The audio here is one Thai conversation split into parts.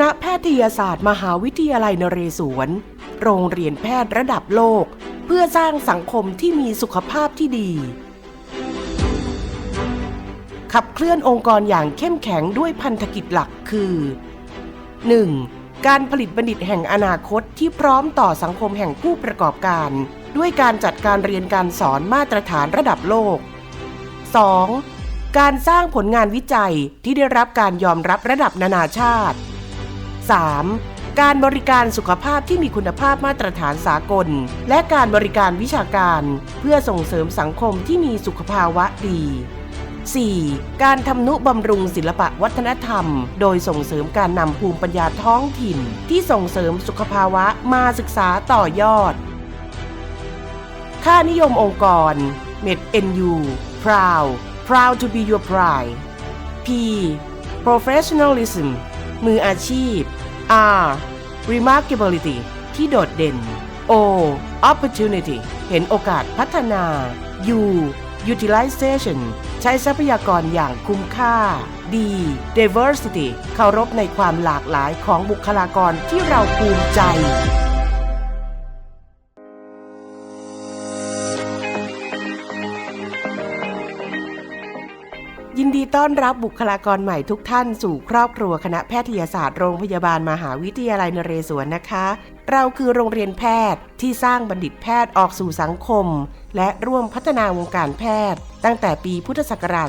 ณะแพทยศาสตร์มหาวิทยาลัยนเรศวร โรงเรียนแพทย์ระดับโลก เพื่อสร้างสังคมที่มีสุขภาพที่ดี ขับเคลื่อนองค์กรอย่างเข้มแข็งด้วยพันธกิจหลักคือ 1. การผลิตบัณฑิตแห่งอนาคตที่พร้อมต่อสังคมแห่งผู้ประกอบการ ด้วยการจัดการเรียนการสอนมาตรฐานระดับโลก 2. การสร้างผลงานวิจัยที่ได้รับการยอมรับระดับนานาชาติ 3. การบริการสุขภาพที่มีคุณภาพมาตรฐานสากล และการบริการวิชาการ เพื่อส่งเสริมสังคมที่มีสุขภาวะดี 4. การทำนุบำรุงศิลปะวัฒนธรรม โดยส่งเสริมการนำภูมิปัญญาท้องถิ่น ที่ส่งเสริมสุขภาวะมาศึกษาต่อยอด ค่านิยมองค์กร Med NU Proud Proud to be your pride P Professionalism มืออาชีพ R Remarkability ที่โดดเด่น O Opportunity เห็นโอกาสพัฒนา U Utilization ใช้ทรัพยากรอย่างคุ้มค่า D Diversity เคารพในความหลากหลายของบุคลากรที่เราภูมิใจ นดีต้อนรับบุคลากรใหม่ทุกท่านสู่ครอบครัวคณะแพทยศาสตร์โรงพยาบาลมหาวิทยาลัยนเรศวรนะคะ เราคือโรงเรียนแพทย์ที่สร้างบัณฑิตแพทย์ออกสู่สังคม และร่วมพัฒนาวงการแพทย์ ตั้งแต่ปีพุทธศักราช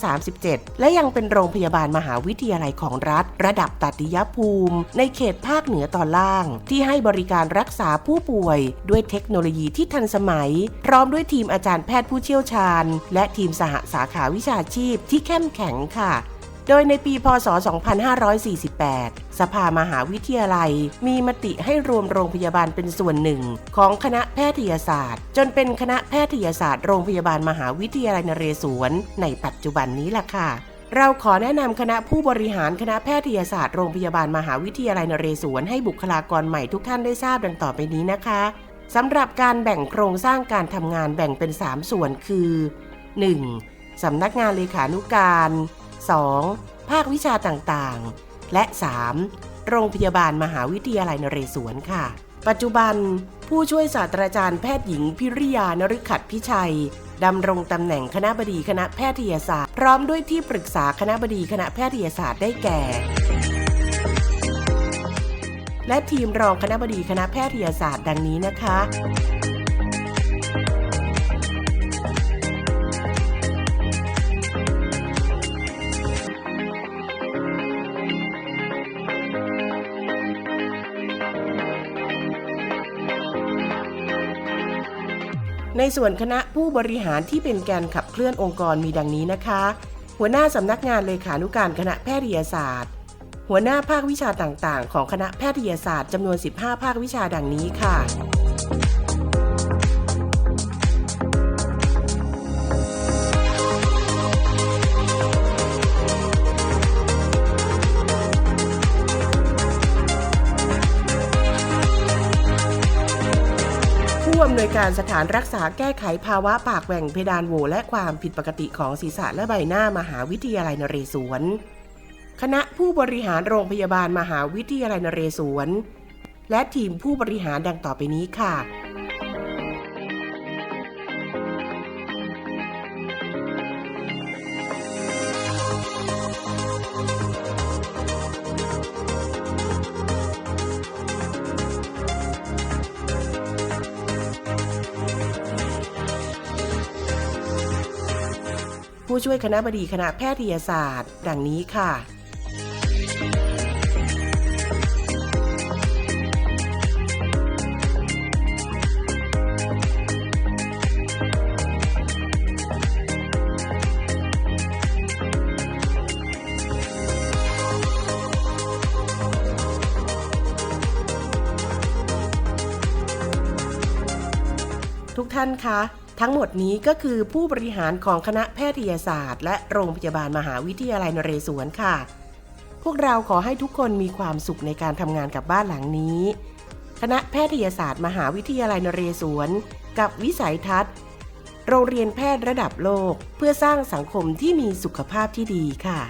2537 และยังเป็นโรงพยาบาลมหาวิทยาลัยของรัฐ ระดับตัติยภูมิ ในเขตภาคเหนือตอนล่าง ที่ให้บริการรักษาผู้ป่วย ด้วยเทคโนโลยีที่ทันสมัย พร้อมด้วยทีมอาจารย์แพทย์ผู้เชี่ยวชาญ และทีมสหสาขาวิชาชีพที่เข้มแข็งค่ะ โดยในปีพศ 2548 สภามหาวิทยาลัย มีมติให้รวมโรงพยาบาลเป็นส่วนหนึ่ง ของคณะแพทยศาสตร์ จนเป็นคณะแพทยศาสตร์โรงพยาบาลมหาวิทยาลัยนเรศวร ในปัจจุบันนี้ล่ะค่ะเราขอแนะนำคณะผู้บริหารคณะแพทยศาสตร์โรงพยาบาลมหาวิทยาลัยนเรศวรให้บุคลากรใหม่ทุกท่านได้ทราบดังต่อไปนี้นะคะสำหรับการแบ่งโครงสร้างการทำงานแบ่งเป็น 3 ส่วนคือ 1. สำนักงานเลขานุการ 2. ภาควิชาต่างๆ และ 3. โรงพยาบาลมหาวิทยาลัยนเรศวรค่ะ ปัจจุบัน ผู้ช่วยศาสตราจารย์แพทย์หญิงพิริยานฤขัดพิชัยดำรงตำแหน่งคณะบดีคณะแพทยศาสตร์ พร้อมด้วยที่ปรึกษาคณะบดีคณะแพทยศาสตร์ได้แก่ และทีมรองคณะบดีคณะแพทยศาสตร์ดังนี้นะคะ ในส่วนคณะผู้บริหารที่เป็นแกนขับเคลื่อนองค์กรมีดังนี้นะคะ หัวหน้าสำนักงานเลขานุการคณะแพทยศาสตร์ หัวหน้าภาควิชาต่างๆ ของคณะแพทยศาสตร์จำนวน 15 ภาควิชาดังนี้ค่ะ วยการสถานรักษาแก้ไขภาวะปากแหว่งเพดานโหวและความผิดปกติของศีรษะและใบหน้ามหาวิทยาลัยนเรศวร คณะผู้บริหารโรงพยาบาลมหาวิทยาลัยนเรศวร และทีมผู้บริหารดังต่อไปนี้ค่ะ ผู้ช่วยคณะบดีคณะแพทยศาสตร์ ดังนี้ค่ะทุกท่านคะ ทั้งหมดนี้ก็คือผู้บริหารของคณะแพทยศาสตร์ และโรงพยาบาลมหาวิทยาลัยนเรศวรค่ะ พวกเราขอให้ทุกคนมีความสุขในการทำงานกับบ้านหลังนี้ คณะแพทยศาสตร์ มหาวิทยาลัยนเรศวรกับวิสัยทัศน์ โรงเรียนแพทย์ระดับโลก เพื่อสร้างสังคมที่มีสุขภาพที่ดีค่ะ